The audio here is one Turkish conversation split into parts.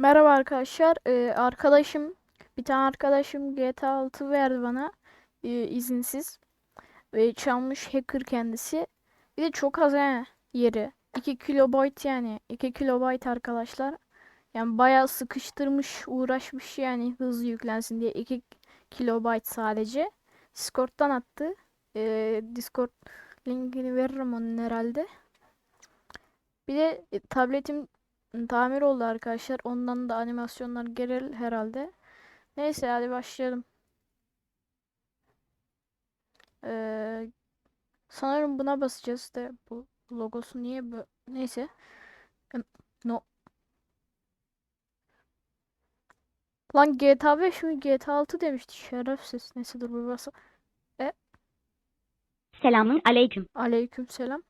Merhaba arkadaşlar. Ee, arkadaşım bir tane arkadaşım GTA 6 verdi bana e, izinsiz ve çalmış hacker kendisi. Bir de çok az yani yeri. 2 kilobayt yani 2 kilobayt arkadaşlar. Yani bayağı sıkıştırmış, uğraşmış yani hızlı yüklensin diye 2 kilobayt sadece. Discord'dan attı. Ee, Discord linkini veririm onun herhalde. Bir de e, tabletim tamir oldu arkadaşlar. Ondan da animasyonlar gelir herhalde. Neyse hadi başlayalım. Ee, sanırım buna basacağız da bu logosu niye bu neyse. No. Lan GTA 5 mi GTA 6 demişti şerefsiz. Neyse dur bir basa. Selamun aleyküm. Aleykümselam.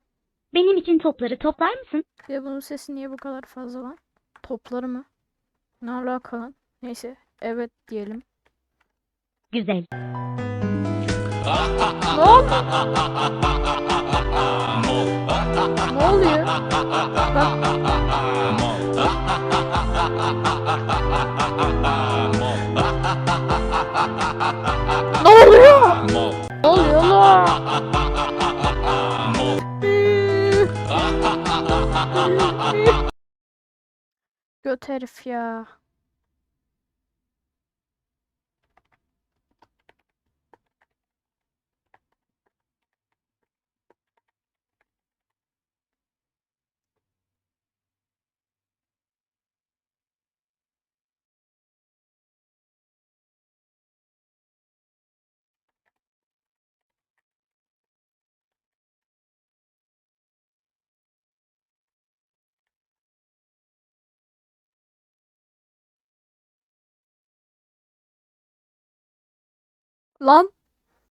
Benim için topları toplar mısın? De bunun sesi niye bu kadar fazla lan? Topları mı? Ne alaka lan? Neyse evet diyelim. Güzel. Ne oldu? Ne oluyor? Bak ne oluyor? Ne oluyor lan? Göt herif ya. Lan